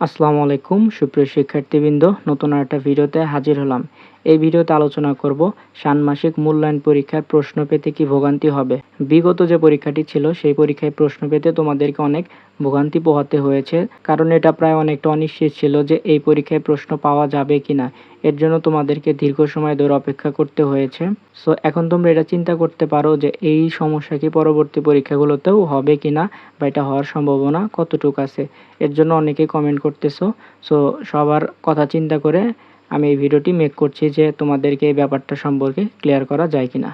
আসসালামু আলাইকুম, সুপ্রিয় শিক্ষার্থীবৃন্দ, নতুন একটা ভিডিওতে হাজির হলাম। এই ভিডিওতে আলোচনা করব ষান্মাসিক মূল্যায়ন পরীক্ষায় প্রশ্ন পেতে কি ভোগান্তি হবে। বিগত যে পরীক্ষাটি ছিল, সেই পরীক্ষায় প্রশ্ন পেতে তোমাদেরকে অনেক ভোগান্তি পোহাতে হয়েছে, কারণ এটা প্রায় অনেকটা অনিশ্চিত ছিল যে এই পরীক্ষায় প্রশ্ন পাওয়া যাবে কি না এর জন্য তোমাদেরকে দীর্ঘ সময় ধরে অপেক্ষা করতে হয়েছে। সো এখন তোমরা এটা চিন্তা করতে পারো যে এই সমস্যা কি পরবর্তী পরীক্ষাগুলোতেও হবে কি না বা এটা হওয়ার সম্ভাবনা কতটুকু আছে। এর জন্য অনেকেই কমেন্ট করতেছো। সো সবার কথা চিন্তা করে আমি এই ভিডিওটি মেক করছি যে তোমাদেরকে এই ব্যাপারটা সম্পর্কে ক্লিয়ার করা যায় কি না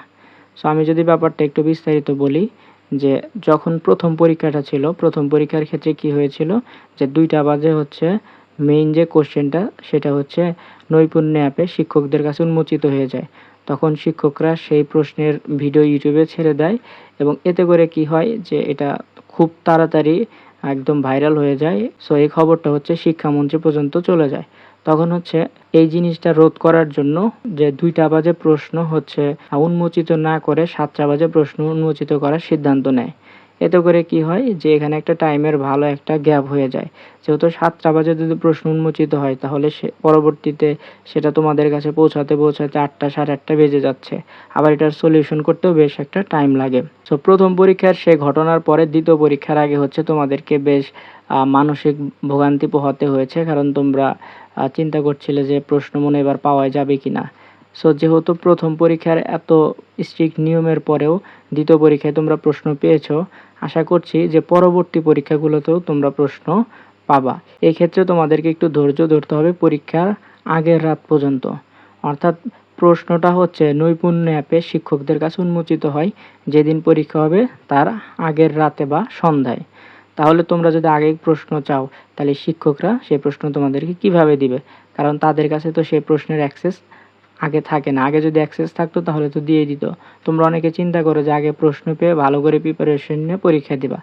সো আমি যদি ব্যাপারটা একটু বিস্তারিত বলি, যে যখন প্রথম পরীক্ষাটা ছিল, প্রথম পরীক্ষার ক্ষেত্রে কি হয়েছিল? যে দুইটা বাজে হচ্ছে মেইন যে কোশ্চেনটা সেটা হচ্ছে নৈপুণ্য অ্যাপে শিক্ষকদের কাছে উন্মোচিত হয়ে যায়। তখন শিক্ষকরা সেই প্রশ্নের ভিডিও ইউটিউবে ছেড়ে দেয় এবং এতে করে কি হয়? যে এটা খুব তাড়াতাড়ি একদম ভাইরাল হয়ে যায়। সো এই খবরটা হচ্ছে শিক্ষামন্ত্রী পর্যন্ত চলে যায়। তখন হচ্ছে এই জিনিসটা রোধ করার জন্য যে দুইটা বাজে প্রশ্ন হচ্ছে, উন্মোচিত না করে সাতটা বাজে প্রশ্ন উন্মোচিত করার সিদ্ধান্ত নেয়। এতে করে কি হয় যে এখানে একটা টাইমের ভালো একটা গ্যাপ হয়ে যায়। যেহেতু সাতটা বাজে যদি প্রশ্ন উন্মোচিত হয়, তাহলে সে পরবর্তীতে সেটা তোমাদের কাছে পৌঁছাতে পৌঁছাতে আটটা সাড়ে আটটা বেজে যাচ্ছে। আবার এটার সলিউশন করতেও বেশ একটা টাইম লাগে। সো প্রথম পরীক্ষার সে ঘটনার পরে দ্বিতীয় পরীক্ষার আগে হচ্ছে তোমাদেরকে বেশ মানসিক ভোগান্তি পোহাতে হয়েছে। কারণ তোমরা চিন্তা করছিলে যে প্রশ্ন মনে এবার পাওয়া যাবে কি না সো যেহেতু প্রথম পরীক্ষার এত স্ট্রিক্ট নিয়মের পরেও দ্বিতীয় পরীক্ষায় তোমরা প্রশ্ন পেয়েছ, আশা করছি যে পরবর্তী পরীক্ষাগুলোতেও তোমরা প্রশ্ন পাবা। এই ক্ষেত্রে তোমাদেরকে একটু ধৈর্য ধরতে হবে পরীক্ষার আগের রাত পর্যন্ত। অর্থাৎ প্রশ্নটা হচ্ছে, নৈপুণ্য অ্যাপে শিক্ষকদের কাছে উন্মোচিত হয় যেদিন পরীক্ষা হবে তার আগের রাতে বা সন্ধ্যায়। তাহলে তোমরা যদি আগে প্রশ্ন চাও, তাহলে শিক্ষকরা সেই প্রশ্ন তোমাদেরকে কীভাবে দিবে? কারণ তাদের কাছে তো সেই প্রশ্নের অ্যাক্সেস আগে থাকে না। আগে যদি অ্যাক্সেস থাকতো তাহলে তো দিয়ে দিত। তোমরা অনেকে চিন্তা করো যে আগে প্রশ্ন পেয়ে ভালো করে প্রিপারেশন নিয়ে পরীক্ষা দিবা।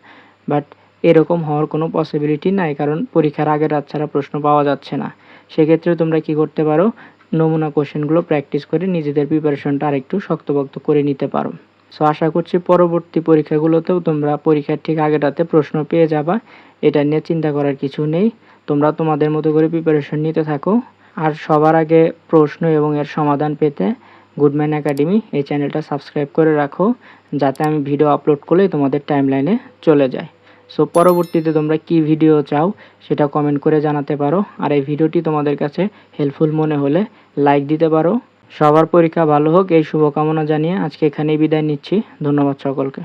বাট এরকম হওয়ার কোনো পসিবিলিটি নাই কারণ পরীক্ষার আগের রাত ছাড়া প্রশ্ন পাওয়া যাচ্ছে না। সেক্ষেত্রে তোমরা কি করতে পারো? নমুনা কোশ্চেনগুলো প্র্যাকটিস করে নিজেদের প্রিপারেশনটা আরেকটু শক্তপোক্ত করে নিতে পারো। সো আশা করছি পরবর্তী পরীক্ষাগুলোতেও তোমরা পরীক্ষার ঠিক আগের রাতে প্রশ্ন পেয়ে যাবা। এটা নিয়ে চিন্তা করার কিছু নেই। তোমরা তোমাদের মতো করে প্রিপারেশন নিতে থাকো। আর সবার আগে প্রশ্ন এবং এর সমাধান পেতে গুডম্যান একাডেমি এই চ্যানেলটা সাবস্ক্রাইব করে রাখো, যাতে আমি ভিডিও আপলোড করলে তোমাদের টাইমলাইনে চলে যায়। সো পরবর্তীতে তোমরা কি ভিডিও চাও সেটা কমেন্ট করে জানাতে পারো, আর এই ভিডিওটি তোমাদের কাছে হেল্পফুল মনে হলে লাইক দিতে পারো। সবার পরীক্ষা ভালো হোক, এই শুভকামনা জানিয়ে আজকে এখানেই বিদায় নিচ্ছি। ধন্যবাদ সকলকে।